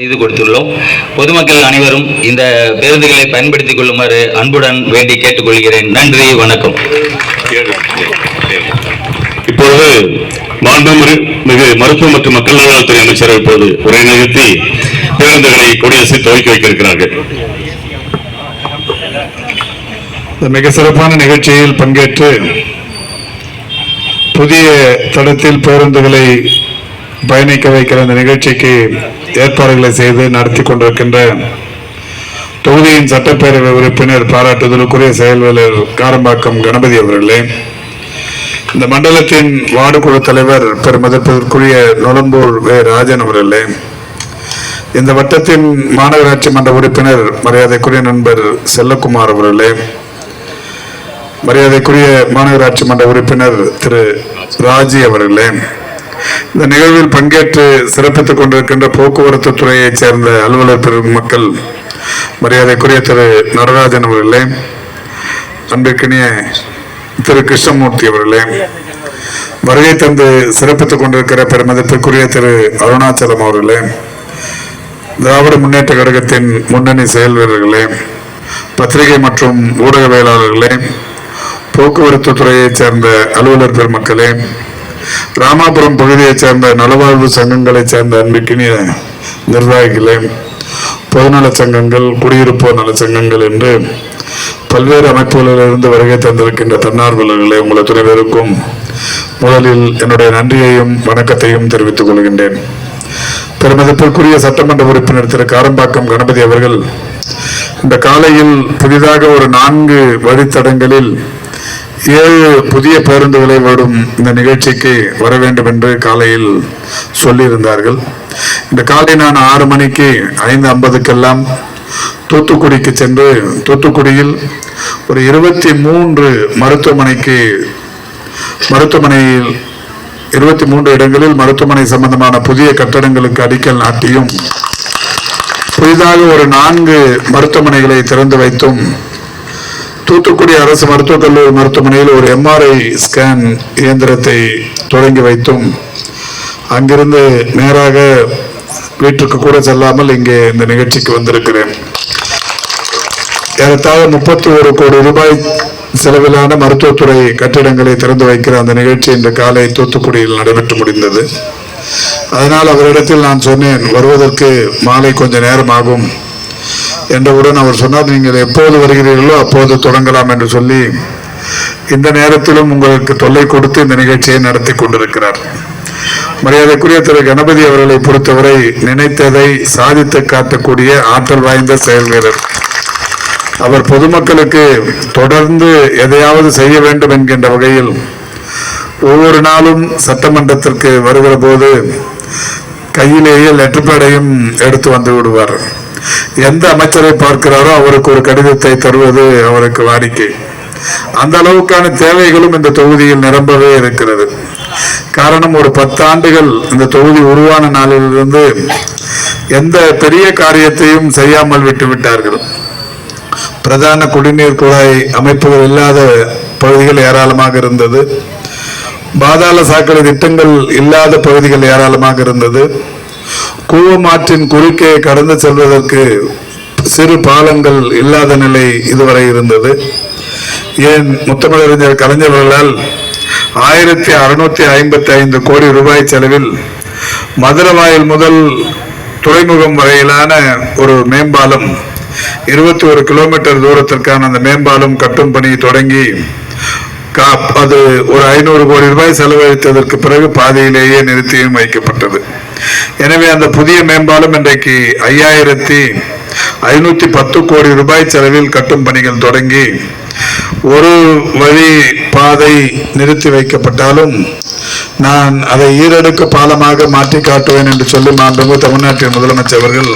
செய்து கொடுத்துள்ளோம். பொதுமக்கள் அனைவரும் இந்த பேருந்துகளை பயன்படுத்திக் கொள்ளுமாறு அன்புடன் வேண்டி கேட்டுக்கொள்கிறேன். நன்றி வணக்கம். இப்பொழுது மாண்புமிகு மிகு மருத்துவ மற்றும் மக்கள் நல்வாழ்வுத்துறை அமைச்சர் இப்போது உரை நிகழ்த்தி பேருந்துகளை கொடியரசு துவக்கி வைக்க இருக்கிறார்கள் மிக சிறப்பான நிகழ்ச்சியில் பங்கேற்று புதிய தடத்தில் பேருந்துகளை பயணிக்க வைக்கிற இந்த நிகழ்ச்சிக்கு ஏற்பாடுகளை செய்து நடத்தி கொண்டிருக்கின்ற தொகுதியின் சட்டப்பேரவை உறுப்பினர் பாராட்டுதலுக்குரிய செயல்வலர் காரம்பாக்கம் கணபதி அவர்களே இந்த மண்டலத்தின் வார்டு குழு தலைவர் பெருமதிப்பிற்குரிய நுழம்பூர் வே. ராஜன் அவர்களே இந்த வட்டத்தின் மாநகராட்சி மன்ற உறுப்பினர் மரியாதைக்குரிய நண்பர் செல்லக்குமார் அவர்களே மரியாதைக்குரிய மாநகராட்சி மன்ற உறுப்பினர் திரு. ராஜி அவர்களே இந்த நிகழ்வில் பங்கேற்று சிறப்பித்துக் கொண்டிருக்கின்ற போக்குவரத்து துறையைச் சேர்ந்த அலுவலர் பெருமக்கள் மரியாதைக்குரிய திரு. நடராஜன் அவர்களே அன்பிற்கினிய திரு. கிருஷ்ணமூர்த்தி அவர்களே வருகை தந்து சிறப்பித்துக் கொண்டிருக்கிற பெருமதிப்பிற்குரிய திரு. அருணாச்சலம் அவர்களே திராவிட முன்னேற்ற கழகத்தின் முன்னணி செயல் வீரர்களே பத்திரிகை மற்றும் ஊடகவியலாளர்களே போக்குவரத்து துறையைச் சேர்ந்த அலுவலர் பெருமக்களே ராமாபுரம் பகுதியைச் சேர்ந்த நலவாழ்வு சங்கங்களைச் சேர்ந்த அன்பிக்கினிய நிர்வாகிகளே பொதுநல சங்கங்கள் குடியிருப்போர் நலச் சங்கங்கள் என்று பல்வேறு அமைப்புகளிலிருந்து வருகை தந்திருக்கின்ற தன்னார்வலர்களே உங்கள் துணை பேருக்கும் முதலில் என்னுடைய நன்றியையும் வணக்கத்தையும் தெரிவித்துக் கொள்கின்றேன். பெருமதிப்பிற்குரிய சட்டமன்ற உறுப்பினர் திரு. காரம்பாக்கம் கணபதி அவர்கள் இந்த காலையில் புதிதாக ஒரு நான்கு வழித்தடங்களில் ஏழு புதிய பேருந்துகளை வரும் இந்த நிகழ்ச்சிக்கு வர வேண்டும் என்று காலையில் சொல்லியிருந்தார்கள். இந்த காலை நான் ஆறு மணிக்கு ஐந்து ஐம்பதுக்கெல்லாம் தூத்துக்குடிக்கு சென்று தூத்துக்குடியில் ஒரு இருபத்தி மூன்று மருத்துவமனைக்கு மருத்துவமனையில் இருபத்தி மூன்று இடங்களில் மருத்துவமனை சம்பந்தமான புதிய கட்டடங்களுக்கு அடிக்கல் நாட்டியும் புதிதாக ஒரு நான்கு மருத்துவமனைகளை திறந்து வைத்தும் தூத்துக்குடி அரசு மருத்துவக் கல்லூரி மருத்துவமனையில் ஒரு எம்ஆர்ஐ ஸ்கேன் இயந்திரத்தை தொடங்கி வைத்தும் அங்கிருந்து நேராக வீட்டுக்கு கூட செல்லாமல் இங்கே இந்த நிகழ்ச்சிக்கு வந்திருக்கிறேன். ஏறத்தாழ முப்பத்தி ஒரு கோடி ரூபாய் செலவிலான மருத்துவத்துறை கட்டிடங்களை திறந்து வைக்கிற அந்த நிகழ்ச்சி இன்று காலை தூத்துக்குடியில் நடைபெற்று முடிந்தது. அதனால் அவரிடத்தில் நான் சொன்னேன் வருவதற்கு மாலை கொஞ்ச நேரம் ஆகும் என்றவுடன் அவர் சொன்னார் நீங்கள் எப்போது வருகிறீர்களோ அப்போது தொடங்கலாம் என்று சொல்லி இந்த நேரத்திலும் உங்களுக்கு தொல்லை கொடுத்து இந்த நிகழ்ச்சியை நடத்தி கொண்டிருக்கிறார். மரியாதைக்குரிய திரு. கணபதி அவர்களை பொறுத்தவரை நினைத்ததை சாதித்து காட்டக்கூடிய ஆற்றல் வாய்ந்த செயல் வீரர். அவர் பொதுமக்களுக்கு தொடர்ந்து எதையாவது செய்ய வேண்டும் என்கின்ற வகையில் ஒவ்வொரு நாளும் சட்டமன்றத்திற்கு வருகிற போது கையிலேயே லெட்டர் பேடையும் எடுத்து வந்து விடுவார். எந்த அமைச்சரை பார்க்கிறாரோ அவருக்கு ஒரு கடிதத்தை தருவது அவருக்கு வாடிக்கை. அந்த அளவுக்கான தேவைகளும் இந்த தொகுதியில் நிரம்பவே இருக்கிறது. காரணம் ஒரு பத்தாண்டுகள் இந்த தொகுதி உருவான நாளிலிருந்து எந்த பெரிய காரியத்தையும் செய்யாமல் விட்டு விட்டார்கள். பிரதான குடிநீர் குழாய் அமைப்புகள் இல்லாத பகுதிகள் ஏராளமாக இருந்தது. பாதாள சாக்கடை திட்டங்கள் இல்லாத பகுதிகள் ஏராளமாக இருந்தது. கூவமாற்றின் குறுக்கே கடந்து செல்வதற்கு சிறு பாலங்கள் இல்லாத நிலை இதுவரை இருந்தது. ஏன்? முத்தமிழறிஞர் கலைஞர்களால் ஆயிரத்தி அறுநூத்தி ஐம்பத்தி ஐந்து கோடி ரூபாய் செலவில் மதுரவாயில் முதல் துறைமுகம் வரையிலான ஒரு மேம்பாலம் இருபத்தி ஒரு கிலோமீட்டர் தூரத்திற்கான அந்த மேம்பாலம் கட்டும் பணி தொடங்கி அது ஒரு ஐநூறு கோடி ரூபாய் செலவழித்ததற்கு பிறகு பாதியிலேயே நிறுத்தியும் வைக்கப்பட்டது. எனவே அந்த புதிய மேம்பாலம் இன்றைக்கு ஐயாயிரத்தி ஐநூத்தி பத்து கோடி ரூபாய் செலவில் கட்டும் பணிகள் தொடங்கி ஒரு வழி பாதை நிறுத்தி வைக்கப்பட்டாலும் நான் அதை ஈரடுக்கு பாலமாக மாற்றி காட்டுவேன் என்று சொல்லி மாண்புமிகு தமிழ்நாட்டின் முதலமைச்சர் அவர்கள்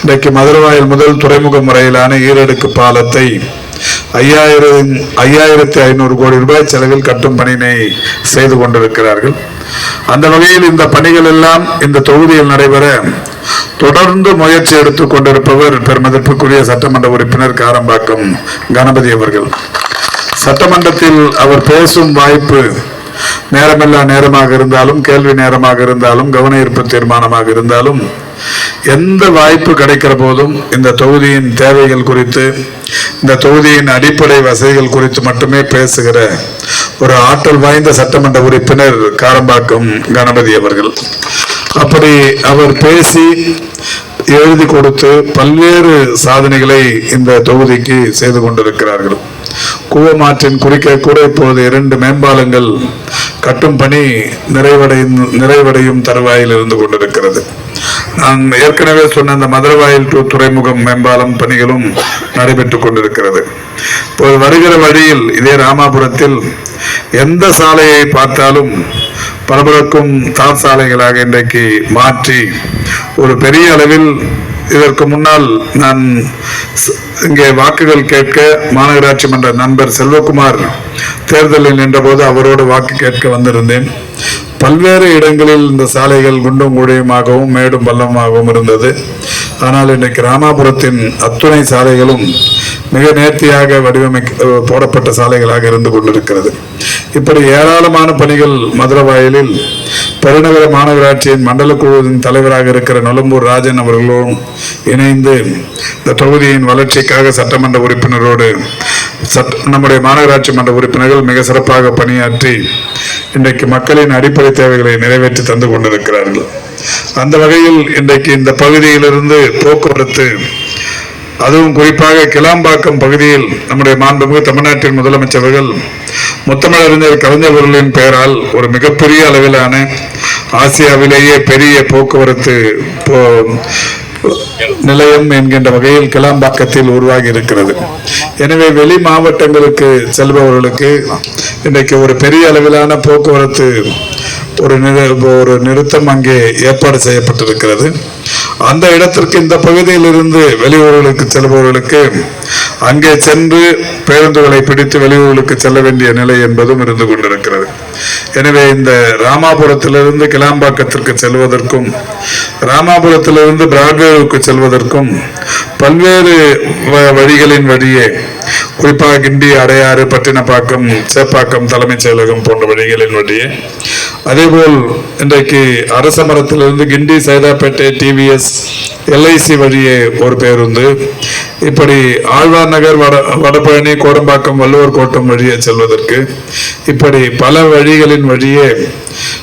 இன்றைக்கு மதுரவாயில் முதல் துறைமுகம் முறையிலான ஈரடுக்கு பாலத்தை ஐயாயிரம் ஐயாயிரத்தி ஐநூறு கோடி ரூபாய் செலவில் கட்டும் பணியினை செய்து கொண்டிருக்கிறார்கள். அந்த வகையில் இந்த பணிகள் எல்லாம் இந்த தொகுதியில் நடைபெற தொடர்ந்து முயற்சி எடுத்துக் கொண்டிருப்பவர் பெருமதிப்புக்குரிய சட்டமன்ற உறுப்பினர் காரம்பாக்கம் கணபதி அவர்கள். சட்டமன்றத்தில் அவர் பேசும் வாய்ப்பு நேரமெல்லாம் நேரமாக இருந்தாலும் கேள்வி நேரமாக இருந்தாலும் கவன ஈர்ப்பு தீர்மானமாக இருந்தாலும் எந்த வாய்ப்பு கிடைக்கிற போதும் இந்த தொகுதியின் தேவைகள் குறித்து இந்த தொகுதியின் அடிப்படை வசதிகள் குறித்து மட்டுமே பேசுகிற ஒரு ஆற்றல் வாய்ந்த சட்டமன்ற உறுப்பினர் காரம்பாக்கம் கணபதி அவர்கள். அப்படி அவர் பேசி எழுதி கொடுத்து பல்வேறு சாதனைகளை இந்த தொகுதிக்கு செய்து கொண்டிருக்கிறார்கள். கூவமாற்றின் குறுக்கே கூட இப்போது இரண்டு மேம்பாலங்கள் கட்டும் பணி நிறைவடையும் நிறைவடையும் தருவாயில் இருந்து கொண்டிருக்கிறது. நான் ஏற்கனவே சொன்ன அந்த மதுரவாயில் டு துறைமுகம் மேம்பாலம் பணிகளும் நடைபெற்றுக் கொண்டிருக்கிறது. இப்போது வருகிற வழியில் இதே ராமாபுரத்தில் எந்த சாலையை பார்த்தாலும் பரபரக்கும் தார் சாலைகளாக இன்றைக்கு மாற்றி ஒரு பெரிய அளவில் இதற்கு முன்னால் நான் இங்கே வாக்குகள் கேட்க மாநகராட்சி மன்ற நண்பர் செல்வகுமார் தேர்தலில் நின்றபோது அவரோடு வாக்கு கேட்க வந்திருந்தேன். பல்வேறு இடங்களில் இந்த சாலைகள் குண்டும் குழியுமாகவும் மேடும் பள்ளமாகவும் இருந்தது. ஆனால் இன்றைக்கு ராமாபுரத்தின் அத்துணை சாலைகளும் மிக நேர்த்தியாக வடிவமைக்க போடப்பட்ட சாலைகளாக இருந்து கொண்டிருக்கிறது. இப்படி ஏராளமான பணிகள் மதுரவாயலில் பெருநகர மாநகராட்சியின் மண்டல குழுவின் தலைவராக இருக்கிற நொலம்பூர் ராஜன் அவர்களோடும் இணைந்து இந்த தொகுதியின் வளர்ச்சிக்காக சட்டமன்ற உறுப்பினரோடு நம்முடைய மாநகராட்சி மன்ற உறுப்பினர்கள் மிக சிறப்பாக பணியாற்றி இன்றைக்கு மக்களின் அடிப்படை தேவைகளை நிறைவேற்றி தந்து கொண்டிருக்கிறார்கள். அந்த வகையில் இன்றைக்கு இந்த பகுதியிலிருந்து போக்குவரத்து அதுவும் குறிப்பாக கிளாம்பாக்கம் பகுதியில் நம்முடைய மாண்புமிகு தமிழ்நாட்டின் முதலமைச்சர்கள் முத்தமிழறிஞர் கலைஞர்களின் பெயரால் ஒரு மிகப்பெரிய அளவிலான ஆசியாவிலேயே பெரிய போக்குவரத்து போ- நிலையம் என்கின்ற வகையில் கிளாம்பாக்கத்தில் உருவாகி இருக்கிறது எனவே வெளி மாவட்டங்களுக்கு செல்பவர்களுக்கு இன்றைக்கு ஒரு பெரிய அளவிலான போக்குவரத்து ஒரு நிறு- ஒரு நிறுத்தம் அங்கே ஏற்பாடு செய்யப்பட்டிருக்கிறது. அந்த இடத்திற்கு இந்த பகுதியிலிருந்து வெளியூர்களுக்கு செல்பவர்களுக்கு அங்கே சென்று பேருந்துகளை பிடித்து வெளியூர்களுக்கு செல்ல வேண்டிய நிலை என்பதும் இருந்து கொண்டிருக்கிறது. எனவே இந்த ராமாபுரத்திலிருந்து கிளாம்பாக்கத்திற்கு செல்வதற்கும் ராமாபுரத்திலிருந்து பிராட்வேவுக்கு செல்வதற்கும் பல்வேறு வ- வழிகளின் வழியே குறிப்பாக கிண்டி அடையாறு பட்டினப்பாக்கம் சேப்பாக்கம் தலைமைச் செயலகம் போன்ற வழிகளின் வழியே அதேபோல் இன்றைக்கு அரச மரத்திலிருந்து கிண்டி சைதாப்பேட்டை டிவிஎஸ் எல்ஐசி வழியே ஒரு பேருந்து. இப்படி ஆழ்வார் நகர் வட வடபழனி கோடம்பாக்கம் வள்ளுவர் கோட்டம் வழியே செல்வதற்கு இப்படி பல வழிகளின் வழியே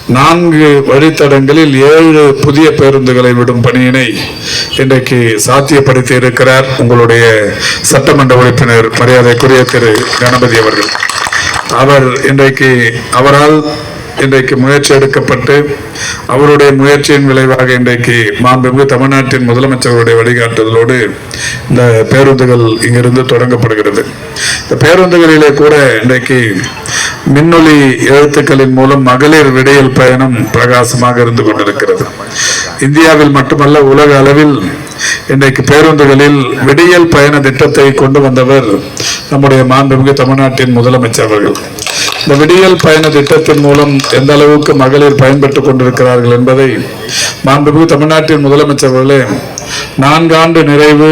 நான்கு வழித்தடங்களில் ஏழு புதிய பேருந்துகளை விடும் பணியினை இன்றைக்கு சாத்தியப்படுத்தி இருக்கிறார் உங்களுடைய சட்டமன்ற உறுப்பினர் மரியாதைக்குரிய திரு கணபதி அவர்கள். அவர் இன்றைக்கு அவரால் இன்றைக்கு முயற்சி எடுக்கப்பட்டு அவருடைய முயற்சியின் விளைவாக இன்றைக்கு மாண்புமிகு தமிழ்நாட்டின் முதலமைச்சருடைய வழிகாட்டுதலோடு இந்த பேருந்துகள் இங்கிருந்து தொடங்கப்படுகிறது. இந்த பேருந்துகளிலே கூட இன்றைக்கு மின்னொலி எழுத்துக்களின் மூலம் மகளிர் விடையல் பயணம் பிரகாசமாக இருந்து கொண்டிருக்கிறது. இந்தியாவில் மட்டுமல்ல உலக அளவில் இன்றைக்கு பேருந்துகளில் விடியல் பயண திட்டத்தை கொண்டு வந்தவர் நம்முடைய மாண்புமிகு தமிழ்நாட்டின் முதலமைச்சர் அவர்கள். இந்த விடியல் பயண திட்டத்தின் மூலம் எந்த அளவுக்கு மகளிர் பயன்பெற்று கொண்டிருக்கிறார்கள் என்பதை மாண்புமிகு தமிழ்நாட்டின் முதலமைச்சர் நான்காண்டு நிறைவு